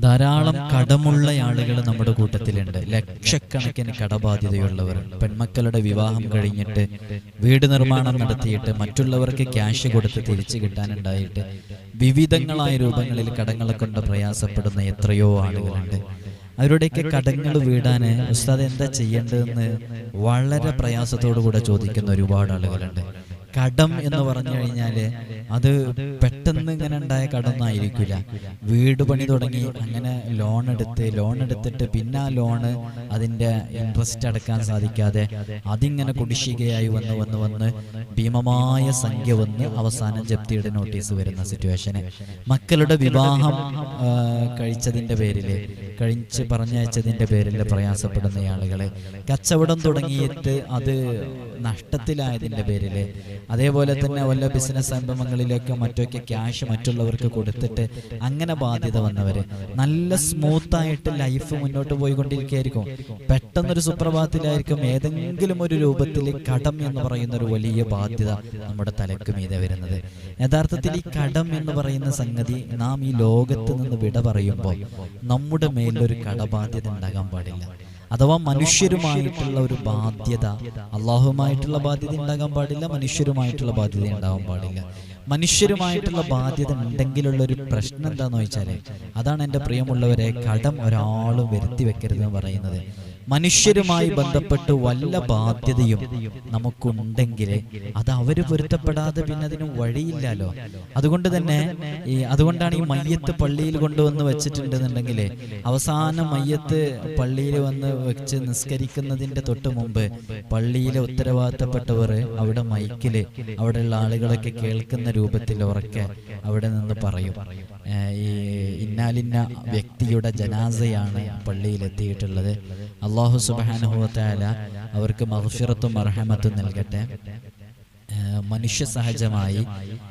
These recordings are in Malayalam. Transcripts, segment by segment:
ധാരാളം കടമുള്ള ആളുകൾ നമ്മുടെ കൂട്ടത്തിലുണ്ട്. ലക്ഷക്കണക്കിന് കടബാധ്യതയുള്ളവർ. പെൺമക്കളുടെ വിവാഹം കഴിഞ്ഞിട്ട് വീട് നിർമ്മാണം നടത്തിയിട്ട് മറ്റുള്ളവർക്ക് ക്യാഷ് കൊടുത്ത് തിരിച്ചു കിട്ടാനുണ്ടായിട്ട് വിവിധങ്ങളായ രൂപങ്ങളിൽ കടങ്ങളെ കൊണ്ട് പ്രയാസപ്പെടുന്ന എത്രയോ ആളുകളുണ്ട്. അവരുടെയൊക്കെ കടങ്ങൾ വീടാന് ഉസ്താദ് എന്താ ചെയ്യേണ്ടതെന്ന് വളരെ പ്രയാസത്തോടു കൂടെ ചോദിക്കുന്ന ഒരുപാട് ആളുകളുണ്ട്. കടം എന്ന് പറഞ്ഞു കഴിഞ്ഞാൽ അത് പെട്ടെന്ന് ഇങ്ങനെ ഉണ്ടായ കടമൊന്നും ആയിരിക്കില്ല വീട് പണി തുടങ്ങി അങ്ങനെ ലോൺ എടുത്ത് ലോൺ എടുത്തിട്ട് പിന്നെ ആ ലോണ് അതിന്റെ ഇൻട്രസ്റ്റ് അടക്കാൻ സാധിക്കാതെ അതിങ്ങനെ കുടിശ്ശികയായി വന്ന് വന്ന് വന്ന് ഭീമമായ സംഖ്യ വന്ന് അവസാനം ജപ്തിയുടെ നോട്ടീസ് വരുന്ന സിറ്റുവേഷന് മക്കളുടെ വിവാഹം കഴിച്ചതിന്റെ പേരിൽ കഴിച്ച് പറഞ്ഞയച്ചതിന്റെ പേരിൽ പ്രയാസപ്പെടുന്ന ആളുകൾ കച്ചവടം തുടങ്ങിയിട്ട് അത് നഷ്ടത്തിലായതിന്റെ പേരിൽ അതേപോലെ തന്നെ വല്ല ബിസിനസ് സംരംഭങ്ങളിലേക്ക് മറ്റൊക്കെ ക്യാഷ് മറ്റുള്ളവർക്ക് കൊടുത്തിട്ട് അങ്ങനെ ബാധ്യത വന്നവര്. നല്ല സ്മൂത്ത് ആയിട്ട് ലൈഫ് മുന്നോട്ട് പോയിക്കൊണ്ടിരിക്കുകയായിരിക്കും. പെട്ടെന്നൊരു സുപ്രഭാതത്തിലായിരിക്കും ഏതെങ്കിലും ഒരു രൂപത്തിൽ കടം എന്ന് പറയുന്ന ഒരു വലിയ ബാധ്യത നമ്മുടെ തലക്ക് മീതെ വരുന്നത്. യഥാർത്ഥത്തിൽ ഈ കടം എന്ന് പറയുന്ന സംഗതി നാം ഈ ലോകത്ത് നിന്ന് വിട പറയുമ്പോൾ നമ്മുടെ മേലൊരു കടബാധ്യത ഉണ്ടാകാൻ പാടില്ല. അഥവാ മനുഷ്യരുമായിട്ടുള്ള ഒരു ബാധ്യത അള്ളാഹുമായിട്ടുള്ള ബാധ്യത ഉണ്ടാകാൻ പാടില്ല മനുഷ്യരുമായിട്ടുള്ള ബാധ്യത ഉണ്ടാകാൻ പാടില്ല. മനുഷ്യരുമായിട്ടുള്ള ബാധ്യത ഉണ്ടെങ്കിലുള്ള ഒരു പ്രശ്നം എന്താന്ന് വെച്ചാൽ അതാണ് എന്റെ പ്രിയമുള്ളവരെ കടം ഒരാളും വരുത്തി വെക്കരുതെന്ന് പറയുന്നത്. മനുഷ്യരുമായി ബന്ധപ്പെട്ട് വല്ല ബാധ്യതയും നമുക്കുണ്ടെങ്കിൽ അത് അവർ പൊരുത്തപ്പെടാതെ പിന്നെ അതിന് വഴിയില്ലല്ലോ. അതുകൊണ്ട് തന്നെ ഈ അതുകൊണ്ടാണ് ഈ മയ്യത്ത് പള്ളിയിൽ കൊണ്ടുവന്ന് വെച്ചിട്ടുണ്ടെന്നുണ്ടെങ്കിൽ അവസാനം മയ്യത്ത് പള്ളിയിൽ വന്ന് വെച്ച് നിസ്കരിക്കുന്നതിന്റെ തൊട്ട് മുമ്പ് പള്ളിയിലെ ഉത്തരവാദിത്തപ്പെട്ടവർ അവിടെ മൈക്കിൽ അവിടെയുള്ള ആളുകളൊക്കെ കേൾക്കുന്ന രൂപത്തിൽ ഉറക്കെ അവിടെ നിന്ന് പറയും. ഈ ഇന്നാലിന്ന വ്യക്തിയുടെ ജനാസയാണ് പള്ളിയിലെത്തിയിട്ടുള്ളത്. അള്ളാഹു സുബാനുഹുവത്തായ അവർക്ക് മഹഫിറത്തും അർഹമത്തും നൽകട്ടെ. മനുഷ്യ സഹജമായി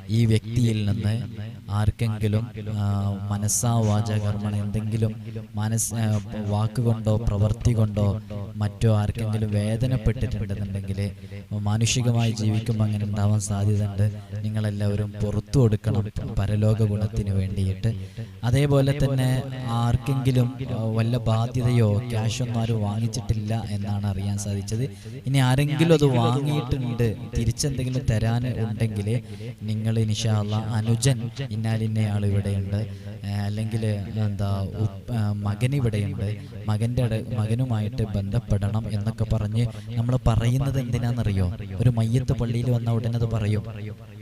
ഈ വ്യക്തിയിൽ നിന്ന് ആർക്കെങ്കിലും മനസ്സാ വാചകർമ്മ എന്തെങ്കിലും മനസ് വാക്കുകൊണ്ടോ പ്രവൃത്തി കൊണ്ടോ മറ്റോ ആർക്കെങ്കിലും വേദനപ്പെട്ടിട്ടുണ്ടെന്നുണ്ടെങ്കിൽ മാനുഷികമായി ജീവിക്കുമ്പോൾ അങ്ങനെ ഉണ്ടാവാൻ സാധ്യതയുണ്ട്. നിങ്ങളെല്ലാവരും പുറത്തു കൊടുക്കണം പരലോക ഗുണത്തിന് വേണ്ടിയിട്ട്. അതേപോലെ തന്നെ ആർക്കെങ്കിലും വല്ല ബാധ്യതയോ ക്യാഷൊന്നും ആരും വാങ്ങിച്ചിട്ടില്ല എന്നാണ് അറിയാൻ സാധിച്ചത്. ഇനി ആരെങ്കിലും അത് വാങ്ങിയിട്ടുണ്ട് തിരിച്ചെന്തെങ്കിലും തരാൻ ഉണ്ടെങ്കിൽ നിങ്ങൾ നിഷാള്ള അനുജൻ ഇന്നാലിന്നയാൾ ഇവിടെയുണ്ട്. അല്ലെങ്കിൽ എന്താ മകൻ ഇവിടെയുണ്ട്. മകന്റെ മകനുമായിട്ട് ബന്ധപ്പെടണം എന്നൊക്കെ പറഞ്ഞ് നമ്മൾ പറയുന്നത് എന്തിനാണെന്നറിയോ ഒരു മയ്യത്ത് പള്ളിയിൽ വന്ന ഉടനെ അത് പറയും.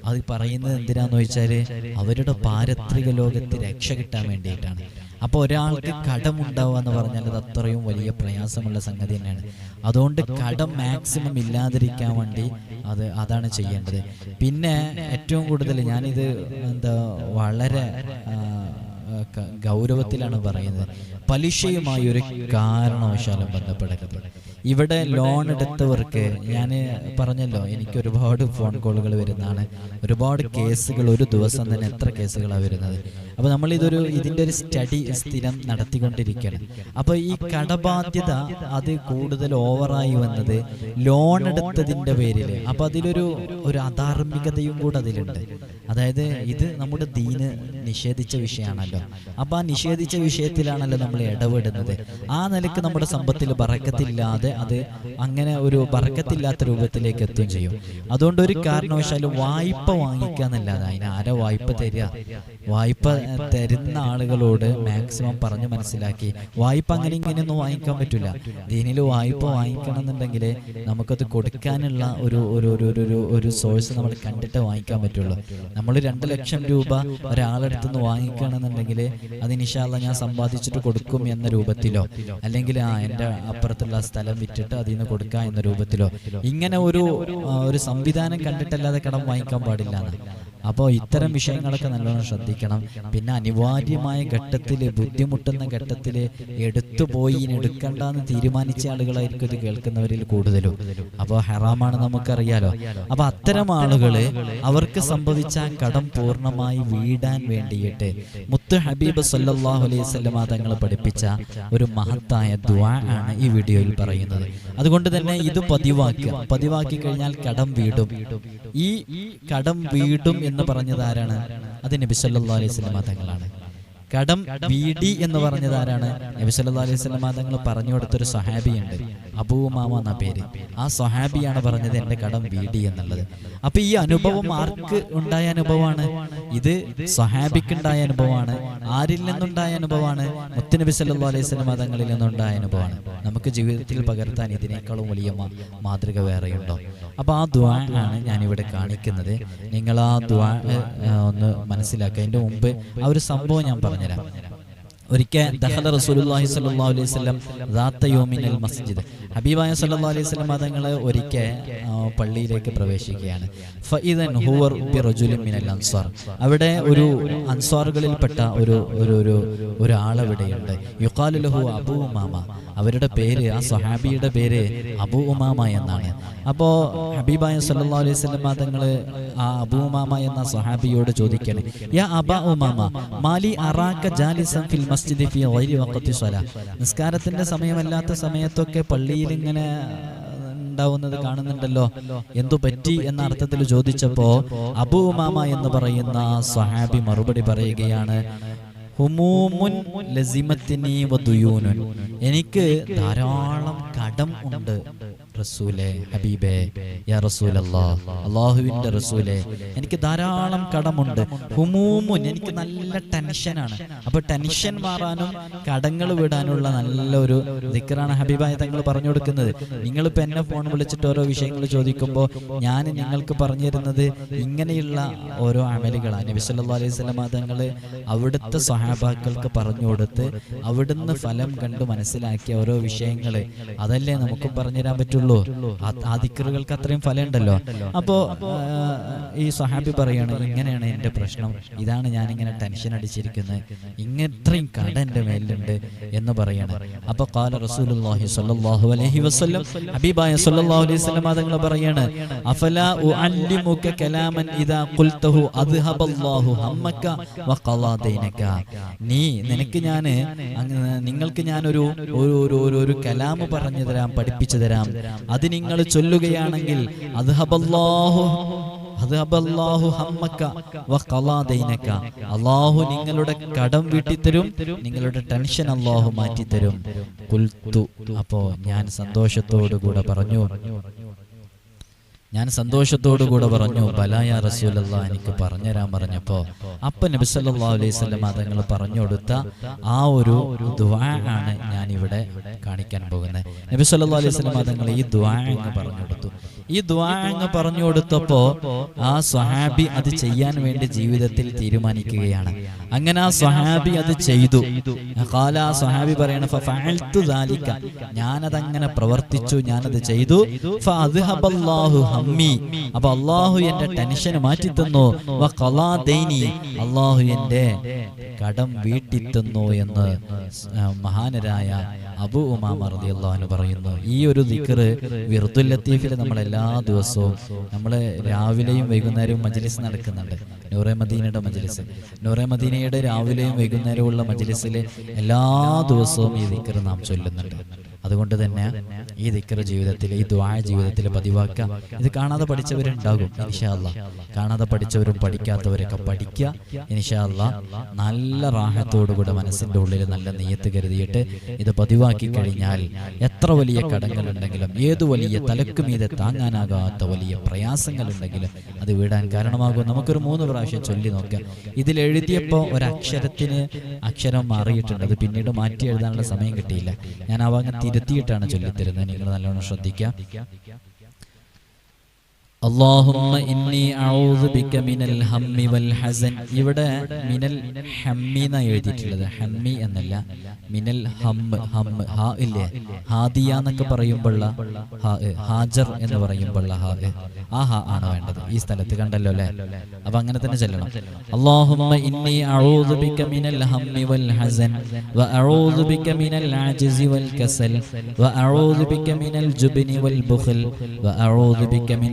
അത് പറയുന്നത് എന്തിനാന്ന് വെച്ചാൽ അവരുടെ പാരത്രിക ലോകത്ത് രക്ഷ കിട്ടാൻ വേണ്ടിയിട്ടാണ്. അപ്പോൾ ഒരാൾക്ക് കടമുണ്ടാവുക എന്ന് പറഞ്ഞാൽ അത് അത്രയും വലിയ പ്രയാസമുള്ള സംഗതി തന്നെയാണ്. അതുകൊണ്ട് കടം മാക്സിമം ഇല്ലാതിരിക്കാൻ വേണ്ടി അത് അതാണ് ചെയ്യേണ്ടത്. പിന്നെ ഏറ്റവും കൂടുതൽ ഞാനിത് എന്താ വളരെ ഗൗരവത്തിലാണ് പറയുന്നത്. പലിശയുമായി ഒരു കാരണവശാലും ബന്ധപ്പെടരുത്. ഇവിടെ ലോൺ എടുത്തവർക്ക് ഞാൻ പറഞ്ഞല്ലോ എനിക്ക് ഒരുപാട് ഫോൺ കോളുകൾ വരുന്നതാണ്. ഒരുപാട് കേസുകൾ ഒരു ദിവസം തന്നെ എത്ര കേസുകളാണ് വരുന്നത്. അപ്പോൾ നമ്മൾ ഇതൊരു ഇതിന്റെ ഒരു സ്റ്റഡി സ്ഥിരം നടത്തിക്കൊണ്ടിരിക്കുകയാണ്. അപ്പോൾ ഈ കടബാധ്യത അത് കൂടുതൽ ഓവറായി വന്നത് ലോൺ എടുത്തതിന്റെ പേരിൽ അപ്പോൾ അതിലൊരു ഒരു അധാർമികതയും കൂടെ അതിലുണ്ട്. അതായത് ഇത് നമ്മുടെ ദീന് നിഷേധിച്ച വിഷയമാണല്ലോ. അപ്പൊ ആ നിഷേധിച്ച വിഷയത്തിലാണല്ലോ നമ്മൾ ഇടപെടുന്നത്. ആ നിലയ്ക്ക് നമ്മുടെ സമ്പത്തിൽ ബറക്കത്തില്ലാതെ അത് അങ്ങനെ ഒരു ബറക്കത്തില്ലാത്ത രൂപത്തിലേക്ക് എത്തുകയും ചെയ്യും. അതുകൊണ്ട് ഒരു കാരണവശാലും വായ്പ വാങ്ങിക്കാന്നല്ലാതെ അതിന് ആരാ വായ്പ തരിക? വായ്പ തരുന്ന ആളുകളോട് മാക്സിമം പറഞ്ഞു മനസ്സിലാക്കി. വായ്പ അങ്ങനെ ഇങ്ങനെയൊന്നും വാങ്ങിക്കാൻ പറ്റില്ല ദീനിൽ വായ്പ വാങ്ങിക്കണം എന്നുണ്ടെങ്കിൽ നമുക്കത് കൊടുക്കാനുള്ള ഒരു ഒരു ഒരു ഒരു- സോഴ്സ് നമ്മൾ കണ്ടിട്ട് വാങ്ങിക്കാൻ പറ്റുള്ളൂ. നമ്മൾ രണ്ട് ലക്ഷം രൂപ ഒരാളടുത്ത് നിന്ന് വാങ്ങിക്കുകയാണെന്നുണ്ടെങ്കിൽ അത് നിഷാല്ല ഞാൻ സമ്പാദിച്ചിട്ട് കൊടുക്കും എന്ന രൂപത്തിലോ അല്ലെങ്കിൽ ആ എന്റെ അപ്പുറത്തുള്ള സ്ഥലം വിറ്റിട്ട് അതിൽ നിന്ന് കൊടുക്കാം എന്ന രൂപത്തിലോ. ഇങ്ങനെ ഒരു ഒരു സംവിധാനം കണ്ടിട്ടല്ലാതെ കടം വാങ്ങിക്കാൻ പാടില്ല അപ്പോൾ ഇത്തരം വിഷയങ്ങളൊക്കെ നല്ലോണം ശ്രദ്ധിക്കണം. പിന്നെ അനിവാര്യമായ ഘട്ടത്തിൽ ബുദ്ധിമുട്ടുന്ന ഘട്ടത്തിൽ എടുത്തു പോയി ഇനി എടുക്കണ്ടെന്ന് തീരുമാനിച്ച ആളുകളായിരിക്കും ഇത് കേൾക്കുന്നവരിൽ കൂടുതലും. അപ്പോൾ ഹെറാമാണ് നമുക്കറിയാലോ. അപ്പോൾ അത്തരം ആളുകൾ അവർക്ക് സംഭവിച്ച കടം പൂർണമായി വീടാൻ വേണ്ടിയിട്ട് മുത്ത് ഹബീബ് സല്ലാഹു അലൈഹി വസല്ലമ തങ്ങൾ പഠിപ്പിച്ച ഒരു മഹത്തായ ദ്വാ ആണ് ഈ വീഡിയോയിൽ പറയുന്നത്. അതുകൊണ്ട് തന്നെ ഇത് പതിവാക്കുക. പതിവാക്കി കഴിഞ്ഞാൽ കടം വീടും. ഈ കടം വീടും എന്ന് പറഞ്ഞത് ആരാണ്? അത് നബി സല്ലാ അലൈഹി വസല്ലമ തങ്ങളാണ്. കടം വീടി എന്ന് പറഞ്ഞത് ആരാണ്? നബി അലൈഹി വസല്ലം തങ്ങൾ പറഞ്ഞു കൊടുത്തൊരു സഹാബിയുണ്ട്. അബൂ ഉമാമ എന്ന പേര്. ആ സൊഹാബിയാണ് പറഞ്ഞത് എന്റെ കടം വീടി എന്നുള്ളത്. അപ്പൊ ഈ അനുഭവം ആർക്ക് ഉണ്ടായ അനുഭവമാണ്? ഇത് സഹാബിക്കുണ്ടായ അനുഭവമാണ്. ആരിൽ നിന്നുണ്ടായ അനുഭവമാണ്? മുത്തനബി സല്ലു അലൈഹി വസല്ലം തങ്ങളിൽ നിന്നുണ്ടായ അനുഭവമാണ്. നമുക്ക് ജീവിതത്തിൽ പകർത്താൻ ഇതിനേക്കാളും വലിയ മാതൃക വേറെയുണ്ടോ? അപ്പൊ ആ ദ്വാ ആണ് ഞാനിവിടെ കാണിക്കുന്നത്. നിങ്ങൾ ആ ദ്വാ ഒന്ന് മനസ്സിലാക്കുക അതിന്റെ മുമ്പ് ആ ഒരു സംഭവം ഞാൻ പറഞ്ഞുതരാം. ഒരിക്കൽ ദഹല റസൂലുള്ളാഹി സ്വല്ലല്ലാഹു അലൈഹി വസല്ലം ദാത്ത യൗമിനൽ മസ്ജിദ്. ഹബീബായ സ്വല്ലല്ലാഹു അലൈഹി വസല്ലം തങ്ങൾ ഒരിക്കൽ പള്ളിയിലേക്ക് പ്രവേശിക്കുകയാണ്. ഫഇദൻ ഹുവ ബിറജുലിൻ മിനൽ അൻസാർ അവിടെ ഒരു അൻസാറുകളിൽപ്പെട്ട ഒരു ഒരു ഒരു ഒരാളവിടെയുണ്ട്. യുഖാലു ലഹു അബൂ ഉമാമ. അവരുടെ പേര് ആ സഹാബിയുടെ പേര് അബൂ ഉമാമ എന്നാണ്. അപ്പോ ഹബീബായ സല്ലല്ലാഹു അലൈഹി വസല്ലം തങ്ങൾ ആ അബൂ ഉമാമ എന്ന സഹാബിയോട് ചോദിക്കണേ യാ അബാ ഉമാമ മാലി അറാക ജാലിസൻ ഫിൽ മസ്ജിദി നിസ്കാരത്തിന്റെ സമയമല്ലാത്ത സമയത്തൊക്കെ പള്ളിയിൽ ഇങ്ങനെ ഉണ്ടാവുന്നത് കാണുന്നുണ്ടല്ലോ. എന്തു പറ്റി എന്ന അർത്ഥത്തിൽ ചോദിച്ചപ്പോ അബൂമാമ എന്ന് പറയുന്ന സഹാബി മറുപടി പറയുകയാണ് എനിക്ക് ധാരാളം കടം ഉണ്ട്. റസൂലെ ഹബീബേ യാ അള്ളാഹുവിന്റെ റസൂലെ എനിക്ക് ധാരാളം കടമുണ്ട് ഹുമൂമുൻ എനിക്ക് നല്ല ടെൻഷനാണ്. അപ്പൊ ടെൻഷൻ മാറാനും കടങ്ങൾ വിടാനുള്ള നല്ലൊരു ദിക്കറാണ് ഹബീബായ തങ്ങൾ പറഞ്ഞു കൊടുക്കുന്നത് നിങ്ങളിപ്പോ എന്നെ ഫോൺ വിളിച്ചിട്ട് ഓരോ വിഷയങ്ങൾ ചോദിക്കുമ്പോൾ ഞാൻ നിങ്ങൾക്ക് പറഞ്ഞു തരുന്നത് ഇങ്ങനെയുള്ള ഓരോ അമലുകളാണ്. നബി സല്ലല്ലാഹു അലൈഹി വസല്ലമ തങ്ങൾ അവിടുത്തെ സഹാബാക്കൾക്ക് പറഞ്ഞു കൊടുത്ത് അവിടുന്ന് ഫലം കണ്ട് മനസ്സിലാക്കിയ ഓരോ വിഷയങ്ങൾ അതല്ലേ നമുക്കും പറഞ്ഞു തരാൻ പറ്റുള്ളൂ ആ- ദിക്കറുകൾക്ക് അത്രയും ഫലം ഉണ്ടല്ലോ അപ്പോ ഈ സഹാബി പറയാണ് ഇങ്ങനെയാണ് എന്റെ പ്രശ്നം. ഇതാണ് ഞാൻ ഇങ്ങനെ ടെൻഷൻ അടിച്ചിരിക്കുന്നത്. ഇങ്ങനെ ഇത്രയും കട എന്റെ മേലുണ്ട് എന്ന് പറയാണ്. അപ്പൊ കാല റസൂലുള്ളാഹി സ്വല്ലല്ലാഹു അലൈഹി വസല്ലം ഹബീബായ സ്വല്ലല്ലാഹു അലൈഹി വസല്ലം തങ്ങൾ പറയാണ് അഫല ഉഅല്ലിമുക കലാമൻ ഇദാ ഖുൽതഹു അദ്ഹബല്ലാഹു ഹമ്മക വഖളാ ദൈനക നീ നിനക്ക് ഞാൻ നിങ്ങൾക്ക് ഞാൻ ഒരു ഒരു ഒരു ഒരു കലാമ് പറഞ്ഞു തരാം പഠിപ്പിച്ചു തരാം. അത് നിങ്ങൾ ചൊല്ലുകയാണെങ്കിൽ അള്ളാഹു നിങ്ങളുടെ കടം വീട്ടിത്തരും നിങ്ങളുടെ ടെൻഷൻ അള്ളാഹു മാറ്റിത്തരും. അപ്പോ ഞാൻ സന്തോഷത്തോടു കൂടെ പറഞ്ഞു. ഞാൻ സന്തോഷത്തോടു കൂടെ പറഞ്ഞു ബലായ റസൂലല്ല എനിക്ക് പറഞ്ഞുതരാൻ പറഞ്ഞപ്പോ അപ്പൊ നബി സല്ലല്ലാഹു അലൈഹി വസല്ലം തങ്ങൾ പറഞ്ഞു കൊടുത്ത ആ ഒരു ആണ് ഞാൻ ഇവിടെ കാണിക്കാൻ പോകുന്നത്. നബി സല്ലല്ലാഹു അലൈഹി വസല്ലം തങ്ങൾ ഈ ദുആ അങ്ങ് പറഞ്ഞു കൊടുത്തു. ഈ ദുആ അങ്ങ് പറഞ്ഞു കൊടുത്തപ്പോ ആ സ്വഹാബി അത് ചെയ്യാൻ വേണ്ടി ജീവിതത്തിൽ തീരുമാനിക്കുകയാണ്. അങ്ങനെ ആ സ്വഹാബി അത് ചെയ്തു. കാല ആ സ്വഹാബി പറയണ ഞാനതങ്ങനെ പ്രവർത്തിച്ചു ഞാനത് ചെയ്തു. ഹമ്മി അപ്പൊ അള്ളാഹു എന്റെ ടെൻഷൻ മാറ്റി തന്നു അള്ളാഹു എന്റെ കടം വീട്ടിത്തുന്നു എന്ന് മഹാനരായ അബു ഉമാമ റളിയല്ലാഹു പറയുന്നു. ഈ ഒരു ദിക്കറ് വിർദുൽ ലത്തീഫിൽ നമ്മൾ എല്ലാ ദിവസവും നമ്മൾ രാവിലെയും വൈകുന്നേരവും മജ്ലിസ് നടക്കുന്നുണ്ട്. നൂറെ മദീനയുടെ മജ്ലിസ്. നൂറെ മദീനയുടെ രാവിലെയും വൈകുന്നേരവും ഉള്ള മജ്ലിസിൽ എല്ലാ ദിവസവും ഈ ദിക്കറ് നാം ചൊല്ലുന്നുണ്ട്. അതുകൊണ്ട് തന്നെ ഈ ദിക്കറ ജീവിതത്തിൽ ഈ ദ്വായ ജീവിതത്തിൽ പതിവാക്കുക. ഇത് കാണാതെ പഠിച്ചവരുണ്ടാകും ഇനിഷാല്ല കാണാതെ പഠിച്ചവരും പഠിക്കാത്തവരൊക്കെ പഠിക്കുക. ഇനിഷാല്ല നല്ല റാഹത്തോടുകൂടെ മനസ്സിന്റെ ഉള്ളിൽ നല്ല നെയ്യത്ത് കരുതിയിട്ട് ഇത് പതിവാക്കി കഴിഞ്ഞാൽ എത്ര വലിയ കടങ്ങളുണ്ടെങ്കിലും ഏതു വലിയ തലക്ക് മീതെ താങ്ങാനാകാത്ത വലിയ പ്രയാസങ്ങളുണ്ടെങ്കിലും അത് വിടാൻ കാരണമാകും. നമുക്കൊരു മൂന്ന് പ്രാവശ്യം ചൊല്ലി നോക്കാം. ഇതിൽ എഴുതിയപ്പോൾ ഒരക്ഷരത്തിന് അക്ഷരം മാറിയിട്ടുണ്ട്. അത് പിന്നീട് മാറ്റി എഴുതാനുള്ള സമയം കിട്ടിയില്ല. ഞാൻ ആ ഭാഗം തിരുത്തിയിട്ടാണ് ചൊല്ലിത്തരുന്നത്. നിങ്ങൾ നല്ലോണം ശ്രദ്ധിക്കാം اللهم إني أعوذ بك من الهم والحزن ഇവിടെ മിനൽ ഹമ്മി എന്നാണ് എഴുതിയിട്ടുള്ളത് ഹമ്മി എന്നല്ല മിനൽ ഹമ്മ് ഹമ്മ് ഹാ ഇല്ലേ ഹാദിയ എന്നൊക്കെ പറയുമ്പോഴുള്ള ഹാ എ, ഹാജർ എന്ന് പറയുമ്പോഴുള്ള ഹാ എ. ആ ഹാ ആണ് വേണ്ടത് ഈ സ്ഥലത്ത് കണ്ടല്ലോ അല്ലേ അപ്പൊ അങ്ങനെ തന്നെ ചെല്ലണം اللهم إني أعوذ بك من الهم والحزن وأعوذ بك من العجز والكسل وأعوذ بك من الجبن والبخل وأعوذ بك من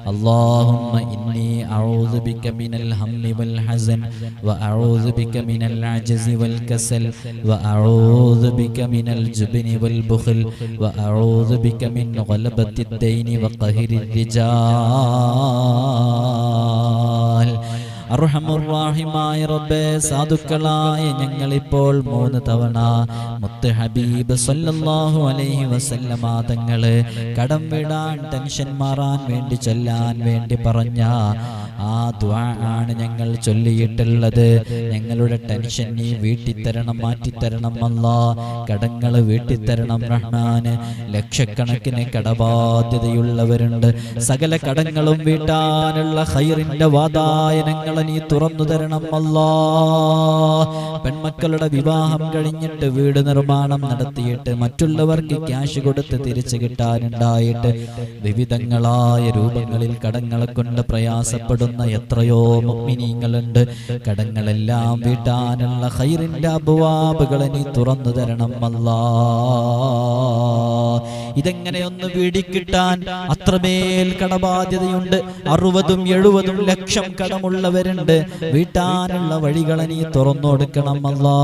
اللهم إني أعوذ بك من الهم والحزن وأعوذ بك من العجز والكسل وأعوذ بك من الجبن والبخل وأعوذ بك من غلبة الدين وقهر الرجال. അർഹമുറാഹിമായ റബ്ബേ സാധുക്കളായ ഞങ്ങളിപ്പോൾ മൂന്ന് തവണ മുത്ത് ഹബീബ് സല്ലല്ലാഹു അലൈഹി വസല്ലമ തങ്ങൾ കടം വിടാൻ ടെൻഷൻ മാറാൻ വേണ്ടി ചൊല്ലാൻ വേണ്ടി പറഞ്ഞ ആ ദ്വാ ആണ് ഞങ്ങൾ ചൊല്ലിയിട്ടുള്ളത്. ഞങ്ങളുടെ ടെൻഷൻ നീ വീട്ടിത്തരണം മാറ്റിത്തരണം അല്ല. കടങ്ങൾ വീട്ടിത്തരണം റഹ്മാന് ലക്ഷക്കണക്കിന് കടബാധ്യതയുള്ളവരുണ്ട്. സകല കടങ്ങളും വീട്ടാനുള്ള ഹൈറിന്റെ വാതായനങ്ങളെ നീ തുറന്നു തരണം അല്ല. പെൺമക്കളുടെ വിവാഹം കഴിഞ്ഞിട്ട് വീട് നിർമ്മാണം നടത്തിയിട്ട് മറ്റുള്ളവർക്ക് ക്യാഷ് കൊടുത്ത് തിരിച്ചു കിട്ടാനുണ്ടായിട്ട് വിവിധങ്ങളായ രൂപങ്ങളിൽ കടങ്ങളെ കൊണ്ട് പ്രയാസപ്പെടുന്ന. എത്രയോ മുഗ്മിനീങ്ങളുണ്ട്. കടങ്ങളെല്ലാം വീട്ടാനുള്ള ഹൈറിന്റെ അബുവാബുകൾ നീ തുറന്നു തരണം അല്ലാ. ഇതെങ്ങനെ ഒന്ന് വീടിക്കിട്ടാൻ അത്രമേൽ കടബാധ്യതയുണ്ട്. അറുപതും എഴുപതും ലക്ഷം കടമുള്ളവരുണ്ട്. വീട്ടാനുള്ള വഴികൾ നീ തുറന്നു കൊടുക്കണം അല്ലാ.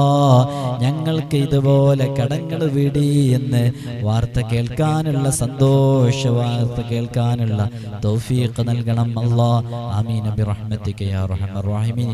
ഞങ്ങൾക്ക് ഇതുപോലെ കടങ്ങൾ വീടി എന്ന് വാർത്ത കേൾക്കാനുള്ള സന്തോഷ വാർത്ത കേൾക്കാനുള്ള തൗഫീഖ് നൽകണം അല്ലാ. ആമീൻ. برحمتك يا رحم الراحمين.